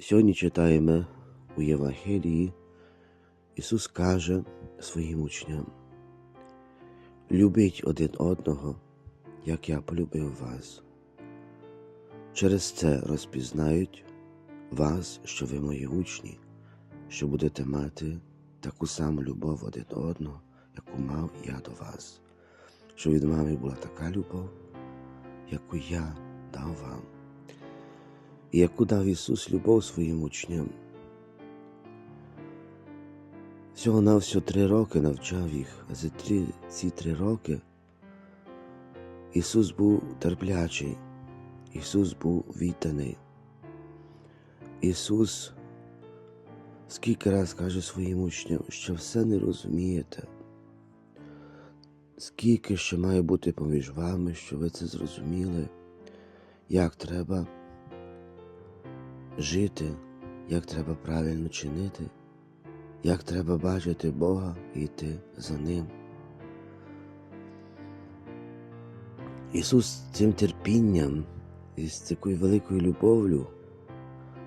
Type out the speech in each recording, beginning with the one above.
Сьогодні читаємо у Євангелії, Ісус каже своїм учням: Любіть один одного, як я полюбив вас. Через це розпізнають вас, що ви мої учні, що будете мати таку саму любов один одного, яку мав я до вас, що від мами була така любов, яку я дав вам яку дав Ісус любов своїм учням. Всього на всього три роки навчав їх, а за три, ці три роки Ісус був терплячий, Ісус був відданий. Ісус скільки раз каже своїм учням, що все не розумієте, скільки ще має бути поміж вами, що ви це зрозуміли, як треба жити, як треба правильно чинити, як треба бачити Бога і йти за Ним. Ісус цим терпінням і з такою великою любов'ю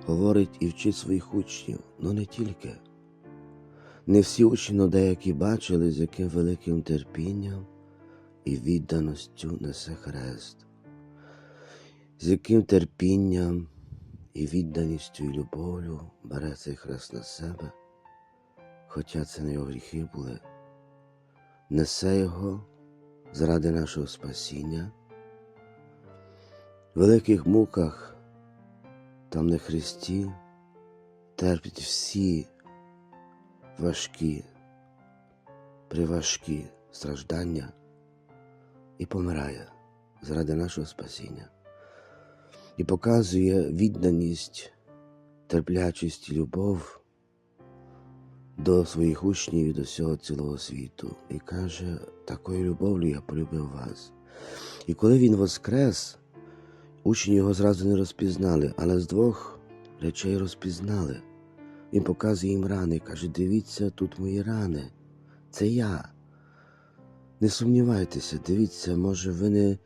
говорить і вчить своїх учнів, але не тільки. Не всі учні, но деякі бачили, з яким великим терпінням і відданістю несе хрест, з яким терпінням і відданістю і любов'ю бере цей хрест на себе, хоча це не його гріхи були, несе його заради нашого спасіння. В великих муках там на Христі терпить всі важкі, приважкі страждання і помирає заради нашого спасіння і показує відданість, терплячість і любов до своїх учнів і до всього цілого світу. І каже, такою любов'ю я полюбив вас. І коли він воскрес, учні його зразу не розпізнали, але з двох речей розпізнали. Він показує їм рани, каже: дивіться, тут мої рани, це я. Не сумнівайтеся, дивіться, може, ви не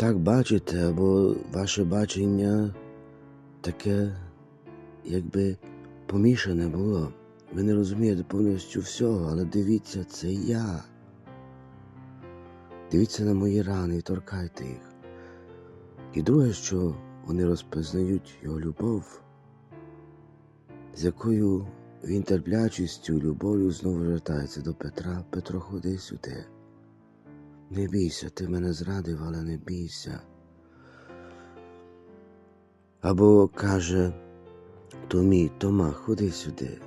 так бачите, або ваше бачення таке, якби помішане було. Ви не розумієте повністю всього, але дивіться, це я. Дивіться на мої рани і торкайте їх. І друге, що вони розпізнають його любов, з якою він терплячістю любов'ю знову вертається до Петра. Петро, ходи сюди. Не бійся, ти мене зрадив, але не бійся. Або каже Томі, Тома, ходи сюди.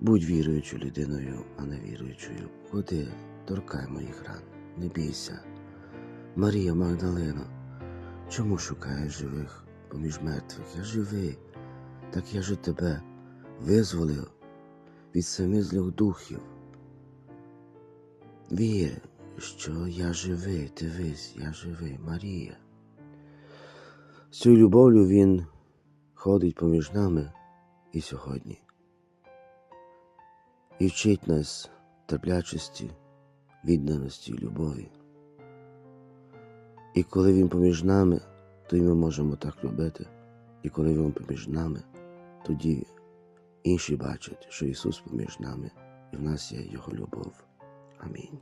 Будь віруючою людиною, а не віруючою. Ходи, торкай моїх ран, не бійся. Марія Магдалина, чому шукаєш живих поміж мертвих? Я живий, так я же тебе визволив від самих злих духів. Вір, що я живий, дивись, я живий, Марія. З цією любов'ю він ходить поміж нами і сьогодні. І вчить нас терплячості, відданості і любові. І коли він поміж нами, то й ми можемо так любити. І коли він поміж нами, тоді інші бачать, що Ісус поміж нами, і в нас є Його любов. Амінь.